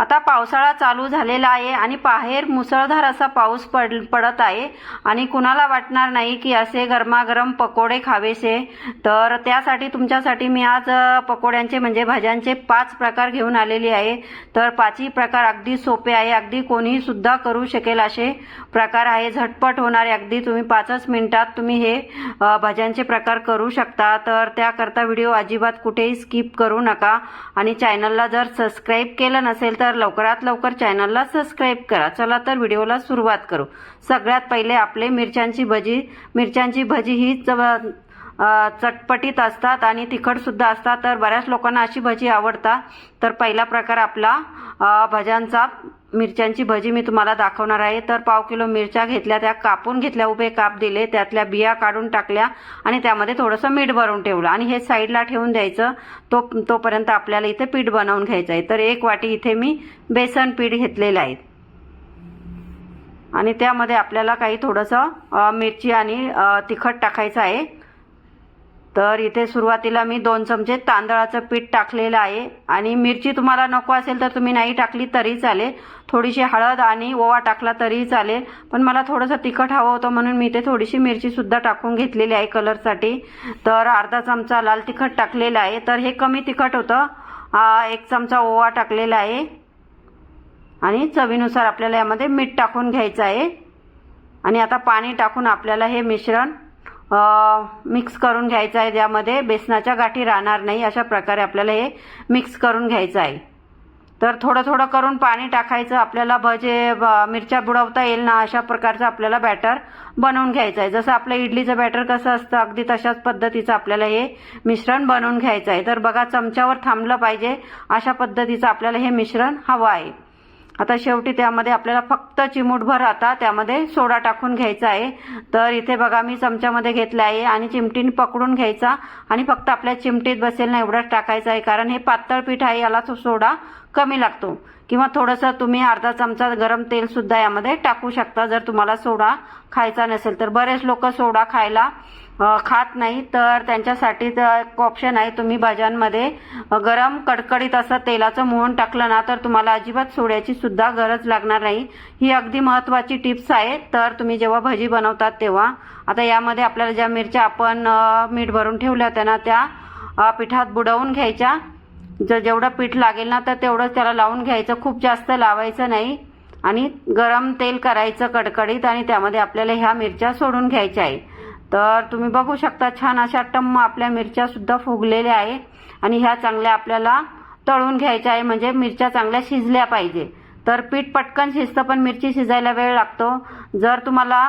आता पावसाळा चालू झालेला आहे आणि बाहेर मुसळधार असा पाऊस पड पडत आहे. आणि कुणाला वाटणार नाही की असे गरमागरम पकोडे खावेसे. तर त्यासाठी तुमच्यासाठी मी आज पकोड्यांचे म्हणजे भाज्यांचे पाच प्रकार घेऊन आलेली आहे. तर पाचही प्रकार अगदी सोपे आहे. अगदी कोणीही सुद्धा करू शकेल असे प्रकार आहे. झटपट होणारे अगदी तुम्ही पाचच मिनिटात तुम्ही हे भाज्यांचे प्रकार करू शकता. तर त्याकरता व्हिडिओ अजिबात कुठेही स्किप करू नका. आणि चॅनलला जर सबस्क्राईब केलं नसेल तर तर लवकरात लवकर चॅनलला सबस्क्राईब करा. चला तर व्हिडिओला सुरुवात करू. सगळ्यात पहिले आपले मिरच्यांची भजी. मिरच्यांची भजी ही चव चटपटीत असतात आणि तिखटसुद्धा असतात. तर बऱ्याच लोकांना अशी भजी आवडतात. तर पहिला प्रकार आपला भज्यांचा. मिरच्यांची भजी मी तुम्हाला दाखवणार आहे. तर पाव किलो मिरच्या घेतल्या त्या कापून घेतल्या उभे काप दिले त्यातल्या बिया काढून टाकल्या आणि त्यामध्ये थोडंसं मीठ भरून ठेवलं. आणि हे साईडला ठेवून द्यायचं. तो तोपर्यंत आपल्याला इथे पीठ बनवून घ्यायचं आहे. तर एक वाटी इथे मी बेसन पीठ घेतलेलं आहे. आणि त्यामध्ये आपल्याला काही थोडंसं मिरची आणि तिखट टाकायचं आहे. तर इथे सुरुवातीला मी दोन चमचे तांदळाचं पीठ टाकलेलं आहे. आणि मिरची तुम्हाला नको असेल तर तुम्ही नाही टाकली तरी चालेल. थोडीशी हळद आणि ओवा टाकला तरी चालेल. पण मला थोडंसं तिखट हवं होतं म्हणून मी इथे थोडीशी मिरचीसुद्धा टाकून घेतलेली आहे कलरसाठी. तर अर्धा चमचा लाल तिखट टाकलेला आहे. तर हे कमी तिखट होतं. एक चमचा ओवा टाकलेला आहे. आणि चवीनुसार आपल्याला यामध्ये मीठ टाकून घ्यायचं आहे. आणि आता पाणी टाकून आपल्याला हे मिश्रण मिक्स करून घ्यायचं आहे ज्यामध्ये बेसनाच्या गाठी राहणार नाही अशा प्रकारे आपल्याला हे मिक्स करून घ्यायचं आहे. तर थोडं थोडं करून पाणी टाकायचं आपल्याला भजे ब- मिरच्या बुडवता येईल ना अशा प्रकारचं आपल्याला बॅटर बनवून घ्यायचं आहे. जसं आपलं इडलीचं बॅटर कसं असतं अगदी तशाच पद्धतीचं आपल्याला हे मिश्रण बनवून घ्यायचं आहे. तर बघा चमच्यावर थांबलं पाहिजे अशा पद्धतीचं आपल्याला हे मिश्रण हवं आहे. आता शेवटी त्यामध्ये आपल्याला फक्त चिमूटभर आता त्यामध्ये सोडा टाकून घ्यायचा आहे. तर इथे बघा मी चमच्यामध्ये घेतला आहे आणि चिमटीने पकडून घ्यायचा आणि फक्त आपल्या चिमटीत बसेल ना एवढंच टाकायचं आहे. कारण हे पातळ पीठ आहे याला तो सोडा कमी लागतो. किंवा थोडंसं तुम्ही अर्धा चमचा गरम तेल सुद्धा यामध्ये टाकू शकता जर तुम्हाला सोडा खायचा नसेल. तर बरेच लोक सोडा खायला खात नाही तर त्यांच्यासाठी एक ऑप्शन आहे तुम्ही भाज्यांमध्ये गरम कडकडीत असं तेलाचं मोहन टाकलं ना तर तुम्हाला अजिबात सोड्याची सुद्धा गरज लागणार नाही. ही अगदी महत्त्वाची टिप्स आहे तर तुम्ही जेव्हा भजी बनवतात तेव्हा आता यामध्ये आपल्याला ज्या मिरच्या आपण मीठ भरून ठेवल्या होत्या ना त्या पिठात बुडवून घ्यायच्या. जर जेवढं पीठ लागेल ना तर तेवढंच त्याला लावून घ्यायचं खूप जास्त लावायचं नाही. आणि गरम तेल करायचं कडकडीत आणि त्यामध्ये आपल्याला ह्या मिरच्या सोडून घ्यायच्या आहे तर तुम्ही बघू शकता छान अशा टम्म आपल्या मिरच्या सुद्धा फुगलेल्या आहे. आणि ह्या चांगल्या आपल्याला तळून घ्यायच्या आहे म्हणजे मिरच्या चांगल्या शिजल्या पाहिजे. तर पीठ पटकन शिजतं पण मिरची शिजायला वेळ लागतो. जर तुम्हाला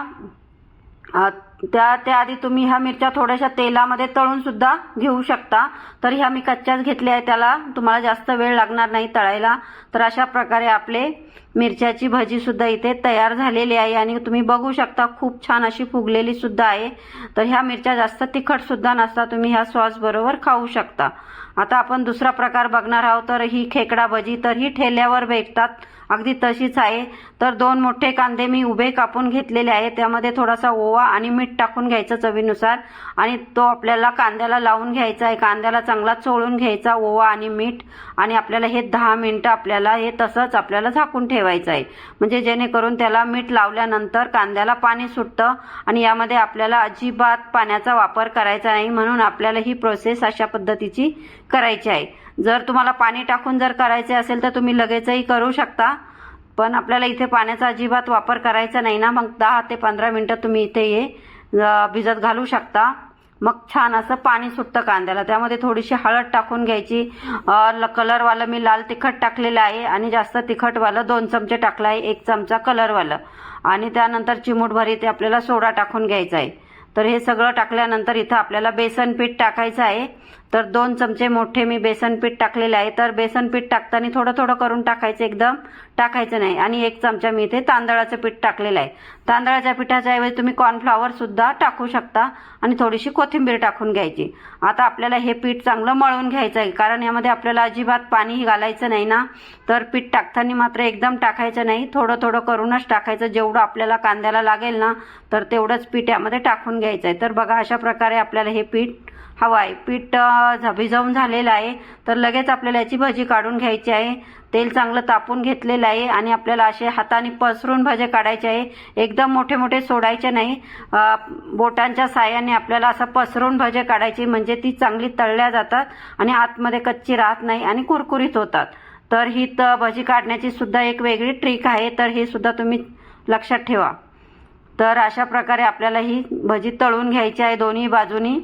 त्या त्याआधी तुम्ही ह्या मिरच्या थोड्याशा तेलामध्ये तळून सुद्धा घेऊ शकता. तर ह्या मी कच्च्याच घेतल्या आहे त्याला तुम्हाला जास्त वेळ लागणार नाही तळायला. तर अशा प्रकारे आपले मिरच्याची भजीसुद्धा इथे तयार झालेली आहे आणि तुम्ही बघू शकता खूप छान अशी फुगलेली सुद्धा आहे. तर ह्या मिरच्या जास्त तिखट सुद्धा तुम्ही ह्या सॉस बरोबर खाऊ शकता. आता आपण दुसरा प्रकार बघणार आहोत तर ही खेकडा भजी तर ही ठेल्यावर भेटतात. अगदी तशीच आहे. तर दोन मोठे कांदे मी उभे कापून घेतलेले आहे त्यामध्ये थोडासा ओवा आणि मीठ टाकून घ्यायचं चवीनुसार. आणि तो आपल्याला कांद्याला लावून घ्यायचा आहे. कांद्याला चांगला चोळून घ्यायचा ओवा आणि मीठ. आणि आपल्याला हे दहा मिनिटं आपल्याला हे तसंच आपल्याला झाकून ठेवायचं आहे. म्हणजे जेणेकरून त्याला मीठ लावल्यानंतर कांद्याला पाणी सुटतं आणि यामध्ये आपल्याला अजिबात पाण्याचा वापर करायचा नाही म्हणून आपल्याला ही प्रोसेस अशा पद्धतीची करायची आहे. जर तुम्हाला पाणी टाकून जर करायचे असेल तर तुम्ही लगेचही करू शकता. पण आपल्याला इथे पाण्याचा अजिबात वापर करायचा नाही ना. मग दहा ते पंधरा मिनटं तुम्ही इथे हे भिजत घालू शकता. मग छान असं पाणी सुटतं कांद्याला. त्यामध्ये थोडीशी हळद टाकून घ्यायची. ल- कलरवालं मी लाल तिखट टाकलेलं आहे आणि जास्त तिखटवालं दोन चमचे टाकलं आहे एक चमचा कलरवालं. आणि त्यानंतर चिमूटभर इथे आपल्याला सोडा टाकून घ्यायचा आहे. तर हे सगळं टाकल्यानंतर इथं आपल्याला बेसन पीठ टाकायचं आहे. तर दोन चमचे मोठे मी बेसन पीठ टाकलेले आहे. तर बेसन पीठ टाकताना थोडं थोडं करून टाकायचं एकदम. टाकायचं नाही. आणि एक चमचा मी इथे तांदळाचं पीठ टाकलेलं आहे. तांदळाच्या पिठाच्या ऐवजी तुम्ही कॉर्नफ्लॉवर सुद्धा टाकू शकता. आणि थोडीशी कोथिंबीर टाकून घ्यायची. आता आपल्याला हे पीठ चांगलं मळून घ्यायचं आहे. कारण यामध्ये आपल्याला अजिबात पाणी घालायचं नाही ना. तर पीठ टाकताना मात्र एकदम टाकायचं नाही. थोडं थोडं करूनच टाकायचं. जेवढं आपल्याला कांद्याला लागेल ना तर तेवढंच पीठ यामध्ये टाकून घ्यायचं आहे. तर बघा अशा प्रकारे आपल्याला हे पीठ हवा आहे पीठ अ, भिजवून झालेलं आहे. तर लगेच आपल्याला याची भजी काढून घ्यायची आहे. तेल चांगलं तापून घेतलेलं आहे आणि आपल्याला असे हाताने पसरून भजे काढायचे आहे. एकदम मोठे मोठे सोडायचे नाही. बोटांच्या साह्याने आपल्याला असं पसरून भजे काढायची म्हणजे ती चांगली तळल्या जातात आणि आतमध्ये कच्ची राहत नाही आणि कुरकुरीत होतात. तर ही त भजी काढण्याची सुद्धा एक वेगळी ट्रिक आहे. तर हे सुद्धा तुम्ही लक्षात ठेवा. तर अशा प्रकारे आपल्याला ही भजी तळून घ्यायची आहे दोन्ही बाजूनी.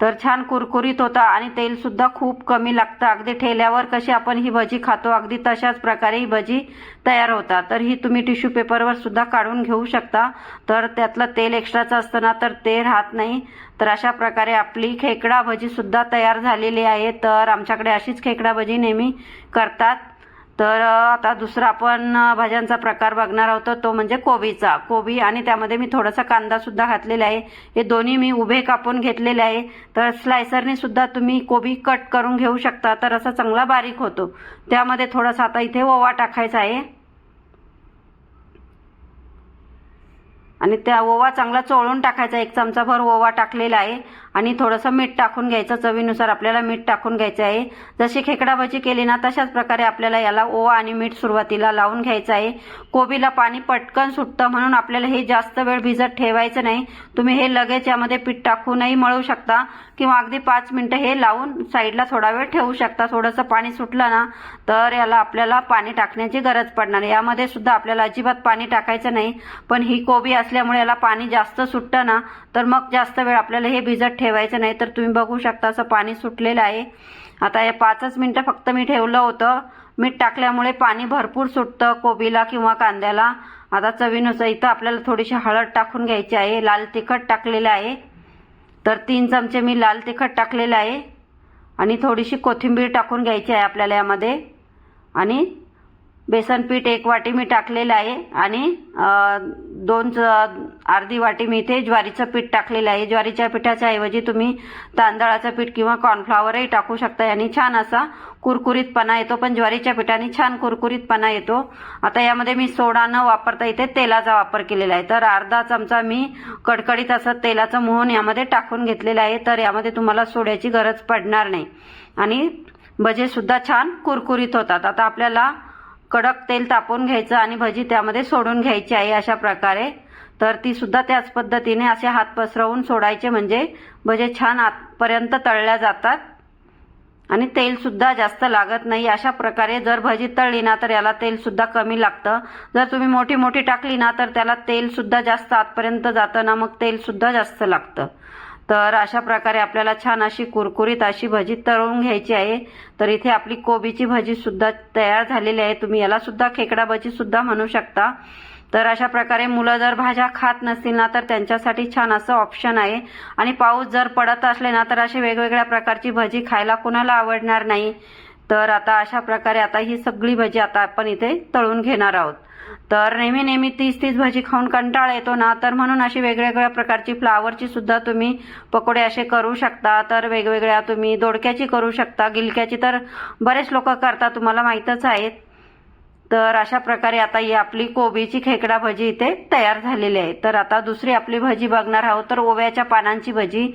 तर छान कुरकुरीत होता आणि तेलसुद्धा खूप कमी लागतं. अगदी ठेल्यावर कशी आपण ही भजी खातो अगदी तशाच प्रकारे ही भजी तयार होतात. तर ही तुम्ही टिश्यू पेपरवर सुद्धा काढून घेऊ शकता. तर त्यातलं तेल एक्स्ट्राचं असतं ना तर ते राहत नाही. तर अशा प्रकारे आपली खेकडा भजी सुद्धा तयार झालेली आहे. तर आमच्याकडे अशीच खेकडा भजी नेहमी करतात. तर आता दुसरा आपण भाज्यांचा प्रकार बघणार आहोत तो म्हणजे कोबीचा. कोबी आणि त्यामध्ये मी थोडासा कांदा सुद्धा घातलेला आहे. हे दोन्ही मी उभे कापून घेतलेले आहे. तर स्लायसरने सुद्धा तुम्ही कोबी कट करून घेऊ शकता. तर असा चांगला बारीक होतो. त्यामध्ये थोडासा आता इथे ओवा टाकायचा आहे. आणि त्या ओवा चांगला चोळून टाकायचा. एक चमचाभर ओवा टाकलेला आहे. आणि थोडंसं मीठ टाकून घ्यायचं. चवीनुसार आपल्याला मीठ टाकून घ्यायचं आहे. जशी खेकडा भजी केली ना तशाच प्रकारे आपल्याला याला ओवा आणि मीठ सुरुवातीला लावून घ्यायचं आहे. कोबीला पाणी पटकन सुटतं म्हणून आपल्याला हे जास्त वेळ भिजत ठेवायचं नाही. तुम्ही हे लगेच यामध्ये पीठ टाकूनही मळू शकता किंवा अगदी पाच मिनटं हे लावून साईडला थोडा वेळ ठेवू शकता. थोडंसं पाणी सुटलं ना तर याला आपल्याला पाणी टाकण्याची गरज पडणार यामध्ये सुद्धा आपल्याला अजिबात पाणी टाकायचं नाही. पण ही कोबी असली असल्यामुळे याला पाणी जास्त सुटतं ना तर मग जास्त वेळ आपल्याला हे भिजत ठेवायचं नाही. तर तुम्ही बघू शकता असं पाणी सुटलेलं आहे. आता हे पाचच मिनटं फक्त मी ठेवलं होतं. मीठ टाकल्यामुळे पाणी भरपूर सुटतं कोबीला किंवा कांद्याला. आता चवीनुसार इथं आपल्याला थोडीशी हळद टाकून घ्यायची आहे. लाल तिखट टाकलेलं आहे. तर तीन चमचे मी लाल तिखट टाकलेलं आहे. आणि थोडीशी कोथिंबीर टाकून घ्यायची आहे आपल्याला यामध्ये. आणि बेसन पीठ एक वाटी मी टाकलेलं आहे आणि दोन च- अर्धी वाटी मी इथे ज्वारीचं पीठ टाकलेलं आहे. ज्वारीच्या पिठाच्या ऐवजी तुम्ही तांदळाचं पीठ किंवा कॉर्नफ्लॉवरही टाकू शकता आणि छान असा कुरकुरीतपणा येतो. पण ज्वारीच्या पिठाने छान कुरकुरीतपणा येतो. आता यामध्ये मी सोडा न वापरता इथे तेलाचा वापर केलेला आहे. तर अर्धा चमचा मी कडकडीत असं तेलाचं मोहन यामध्ये टाकून घेतलेलं आहे. तर यामध्ये तुम्हाला सोड्याची गरज पडणार नाही. आणि भजे सुद्धा छान कुरकुरीत होतात. आता आपल्याला कडक तेल तापून घ्यायचं आणि भजी त्यामध्ये सोडून घ्यायची आहे अशा प्रकारे. तर ती सुद्धा त्याच पद्धतीने असे हात पसरवून सोडायचे म्हणजे भजे छान आतपर्यंत तळल्या जातात. आणि तेल सुद्धा जास्त लागत नाही. अशा प्रकारे जर भजी तळली ना तर याला तेल सुद्धा कमी लागतं. जर तुम्ही मोठी मोठी टाकली ना तर त्याला तेल सुद्धा जास्त आतपर्यंत जातं ना मग तेल सुद्धा जास्त लागतं. तर अशा प्रकारे आपल्याला छान अशी कुरकुरीत अशी भजी तळून घ्यायची आहे. तर इथे आपली कोबीची भजी सुद्धा तयार झालेली आहे. तुम्ही याला सुद्धा खेकडा भजी सुद्धा म्हणू शकता. तर अशा प्रकारे मुलं जर भाज्या खात नसतील ना तर त्यांच्यासाठी छान असं ऑप्शन आहे. आणि पाऊस जर पडत असले ना तर अशी वेगवेगळ्या प्रकारची भजी खायला कुणाला आवडणार नाही. तर आता अशा प्रकारे आता ही सगळी भजी आता आपण इथे तळून घेणार आहोत. तर नेहमी नेहमी तीच तीच भजी खाऊन कंटाळा येतो ना? तर म्हणून अशी वेगवेगळ्या प्रकारची फ्लावरची सुद्धा तुम्ही पकोडे असे करू शकता. तर वेगवेगळ्या तुम्ही दोडक्याची करू शकता. गिलक्याची तर बरेच लोक करतात तुम्हाला माहीतच आहेत तर अशा प्रकारे आता ही आपली कोबीची खेकडा भजी इथे तयार झालेली आहे. तर आता दुसरी आपली भजी बघणार आहोत. तर ओव्याच्या पानांची भजी.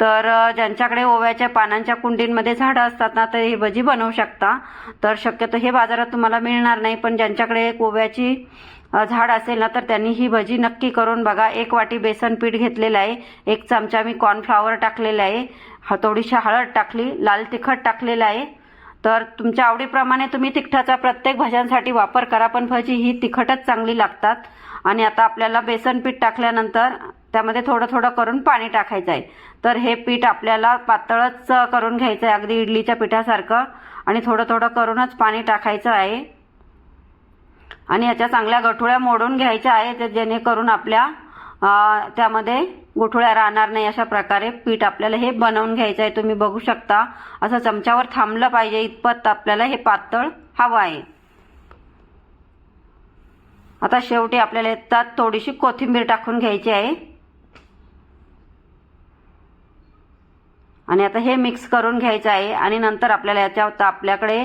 तर ज्यांच्याकडे ओव्याच्या पानांच्या कुंडींमध्ये झाडं असतात ना तर ही भजी बनवू शकता. तर शक्यतो हे बाजारात तुम्हाला मिळणार नाही पण ज्यांच्याकडे एक ओव्याची झाड असेल ना तर त्यांनी ही भजी नक्की करून बघा. एक वाटी बेसन पीठ घेतलेलं आहे. एक चमचा मी कॉर्नफ्लॉवर टाकलेला आहे. थोडीशी हळद टाकली. लाल तिखट टाकलेलं आहे. तर तुमच्या आवडीप्रमाणे तुम्ही तिखटाचा प्रत्येक भाज्यांसाठी वापर करा पण भजी ही तिखटच चांगली लागतात. आणि आता आपल्याला बेसन पीठ टाकल्यानंतर त्यामध्ये थोडं थोडं करून पाणी टाकायचं आहे. तर हे पीठ आपल्याला पातळच करून घ्यायचं आहे अगदी इडलीच्या पिठासारखं. आणि थोडं थोडं करूनच पाणी टाकायचं आहे. आणि याच्या चांगल्या गठुळ्या मोडून घ्यायच्या आहेत जेणेकरून आपल्या त्यामध्ये गोठोळ्या राहणार नाही अशा प्रकारे पीठ आपल्याला हे बनवून घ्यायचं आहे. तुम्ही बघू शकता. असं चमच्यावर थांबलं पाहिजे. इतपत आपल्याला हे पातळ हवं आहे. आता शेवटी आपल्याला त्यात थोडीशी कोथिंबीर टाकून घ्यायची आहे. आणि आता हे मिक्स करून घ्यायचं आहे. आणि नंतर आपल्याला याच्यात आपल्याकडे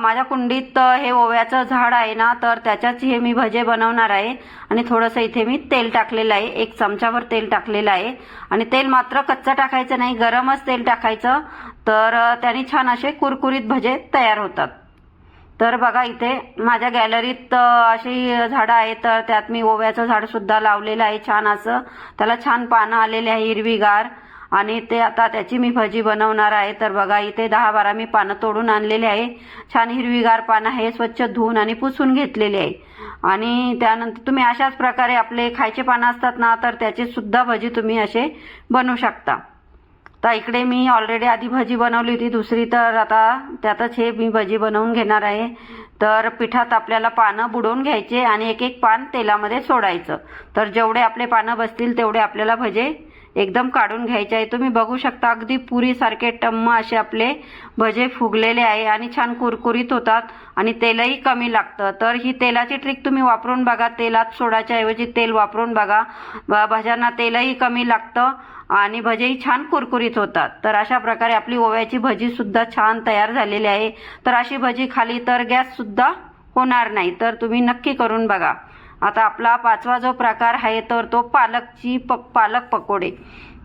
माझ्या कुंडीत हे ओव्याचं झाड आहे ना तर त्याच्याच हे मी भजे बनवणार आहे. आणि थोडंसं इथे मी तेल टाकलेलं आहे. एक चमचाभर तेल टाकलेलं आहे. आणि तेल मात्र कच्चं टाकायचं नाही गरमच तेल टाकायचं. तर त्याने छान असे कुरकुरीत भजे तयार होतात. तर बघा इथे माझ्या गॅलरीत अशी झाडं आहेत. तर त्यात मी ओव्याचं झाड सुद्धा लावलेलं आहे छान असं. त्याला छान पानं आलेले आहे हिरवीगार. आणि ते आता त्याची मी भजी बनवणार आहे. तर बघा इथे दहा बारा मी पानं तोडून आणलेले आहे. छान हिरवीगार पानं आहे स्वच्छ धुवून आणि पुसून घेतलेले आहे. आणि त्यानंतर तुम्ही अशाच प्रकारे आपले खायचे पानं असतात ना तर त्याचे सुद्धा भजी तुम्ही असे बनवू शकता. तर इकडे मी ऑलरेडी आधी भजी बनवली होती दुसरी तर आता त्यातच हे मी भजी बनवून घेणार आहे. तर पिठात आपल्याला पानं बुडवून घ्यायचे आणि एक एक पान तेलामध्ये सोडायचं. तर जेवढे आपले पानं बसतील तेवढे आपल्याला भजे एकदम काढून घ्यायचे आहे. तुम्ही बघू शकता अगदी पुरीसारखे टम्म असे आपले भजे फुगलेले आहे आणि छान कुरकुरीत होतात आणि तेलही कमी लागतं. तर ही तेलाची ट्रिक तुम्ही वापरून बघा. तेलात सोडायच्या ऐवजी तेल वापरून बघा. भाज्यांना भज्यांना तेलही कमी लागतं आणि भजेही छान कुरकुरीत होतात. तर अशा प्रकारे आपली ओव्याची भजी सुद्धा छान तयार झालेली आहे. तर अशी भजी खाली तर गॅस सुद्धा होणार नाही. तर तुम्ही नक्की करून बघा. आता आपला पाचवा जो प्रकार आहे तर तो पालकची प पालक पकोडे.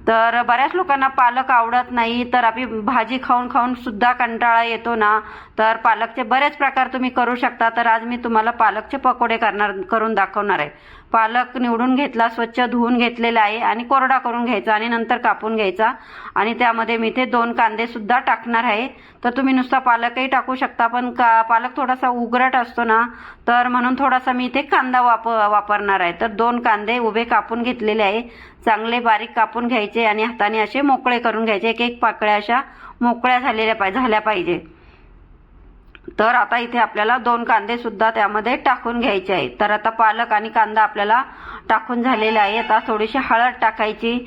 तर बऱ्याच लोकांना पालक आवडत नाही तर आपली भाजी खाऊन खाऊन सुद्धा कंटाळा येतो ना. तर पालकचे बरेच प्रकार तुम्ही करू शकता. तर आज मी तुम्हाला पालकचे पकोडे करणार करून दाखवणार आहे. पालक निवडून घेतला स्वच्छ धुवून घेतलेला आहे आणि कोरडा करून घ्यायचा आणि नंतर कापून घ्यायचा. आणि त्यामध्ये मी ते दोन कांदे सुद्धा टाकणार आहे. तर तुम्ही नुसता पालकही टाकू शकता पण का पालक थोडासा उगरट असतो ना तर म्हणून थोडासा मी इथे कांदा वाप वापरणार आहे. तर दोन कांदे उभे कापून घेतलेले आहे. चांगले बारीक कापून घ्यायचे आणि हाताने असे मोकळे करून घ्यायचे. एक एक पाकळ्या अशा मोकळ्या झालेल्या पाहिजे झाल्या पाहिजे. तर आता इथे आपल्याला दोन कांदे सुद्धा त्यामध्ये टाकून घ्यायचे आहे तर आता पालक आणि कांदा आपल्याला टाकून झालेला आहे. आता थोडीशी हळद टाकायची.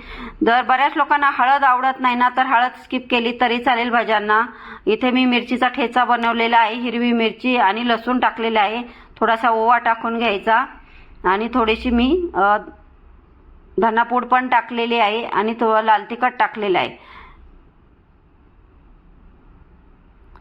जर बऱ्याच लोकांना हळद आवडत नाही ना तर हळद स्किप केली तरी चालेल भाज्यांना. इथे मी मिरचीचा ठेचा बनवलेला आहे हिरवी मिरची आणि लसूण टाकलेला आहे. थोडासा ओवा टाकून घ्यायचा. आणि थोडीशी मी धनापूड पण टाकलेली आहे आणि थोडं लाल तिखट टाकलेलं आहे.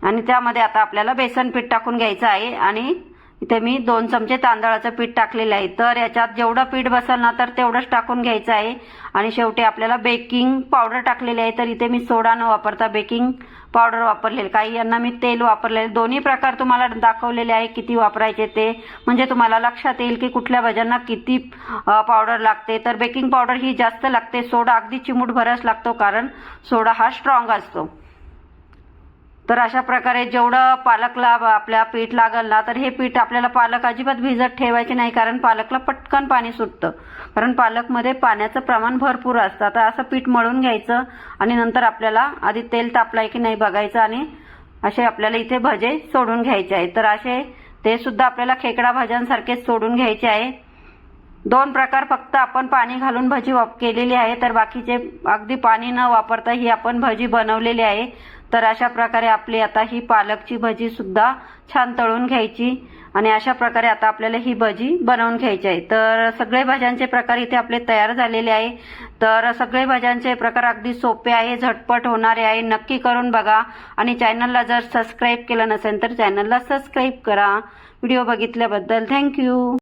आणि त्यामध्ये आता आपल्याला बेसन पीठ टाकून घ्यायचं आहे. आणि इथे मी दोन चमचे तांदळाचं पीठ टाकलेलं आहे. तर याच्यात जेवढं पीठ बसेल ना तर तेवढंच टाकून घ्यायचं आहे. आणि शेवटी आपल्याला बेकिंग पावडर टाकलेली आहे. तर इथे मी सोडा न वापरता बेकिंग पावडर वापरलेले. काही यांना मी तेल वापरलेले. दोन्ही प्रकार तुम्हाला दाखवलेले आहे किती वापरायचे ते. म्हणजे तुम्हाला लक्षात येईल की कुठल्या भाज्यांना किती पावडर लागते. तर बेकिंग पावडर ही जास्त लागते. सोडा अगदी चिमूट भरच लागतो कारण सोडा हा स्ट्रॉंग असतो. तर अशा प्रकारे जेवढं पालकला आपल्या पीठ लागल ना तर हे पीठ आपल्याला पालक अजिबात भिजत ठेवायचे नाही कारण पालकला पटकन पाणी सुटतं. कारण पालकमध्ये पाण्याचं प्रमाण भरपूर असतं. आता असं पीठ मळून घ्यायचं आणि नंतर आपल्याला आधी तेल तापलंय की नाही बघायचं आणि असे आपल्याला इथे भजे सोडून घ्यायचे आहे तर असे ते सुद्धा आपल्याला खेकडा भाज्यांसारखेच सोडून घ्यायचे आहे. दोन प्रकार फक्त आपण पाणी घालून भजी केलेली आहे. तर बाकीचे अगदी पाणी न वापरता ही आपण भजी बनवलेली आहे. तर अशा प्रकारे आपली आता ही पालकची भजी सुद्धा छान तळून घ्यायची आणि अशा प्रकारे आता आपल्याला ही भजी बनवून घ्यायची आहे. तर सगळे भाज्यांचे प्रकार इथे आपले तयार झालेले आहे. तर सगळे भाज्यांचे प्रकार अगदी सोपे आहे झटपट होणारे आहे. नक्की करून बघा आणि चॅनलला जर सबस्क्राईब केलं नसेल तर चॅनलला सबस्क्राईब करा. व्हिडिओ बघितल्याबद्दल थँक्यू.